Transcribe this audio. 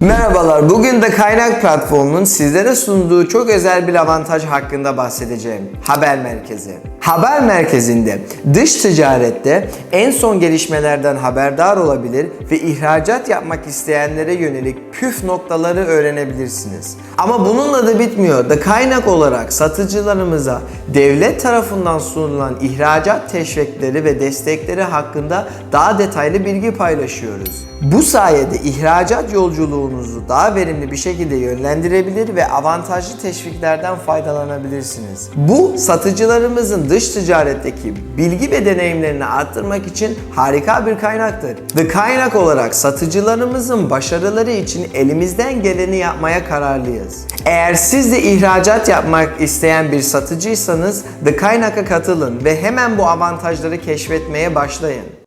Merhabalar, bugün de Kaynak Platformu'nun sizlere sunduğu çok özel bir avantaj hakkında bahsedeceğim. Haber Merkezi. Haber Merkezi'nde dış ticarette en son gelişmelerden haberdar olabilir ve ihracat yapmak isteyenlere yönelik püf noktaları öğrenebilirsiniz. Ama bununla da bitmiyor. Da kaynak olarak satıcılarımıza devlet tarafından sunulan ihracat teşvikleri ve destekleri hakkında daha detaylı bilgi paylaşıyoruz. Bu sayede ihracat yolculuğunuzu daha verimli bir şekilde yönlendirebilir ve avantajlı teşviklerden faydalanabilirsiniz. Bu satıcılarımızın dış ticaretteki bilgi ve deneyimlerini arttırmak için harika bir kaynaktır. The kaynak olarak satıcılarımızın başarıları için elimizden geleni yapmaya kararlıyız. Eğer siz de ihracat yapmak isteyen bir satıcıysanız The Kaynak'a katılın ve hemen bu avantajları keşfetmeye başlayın.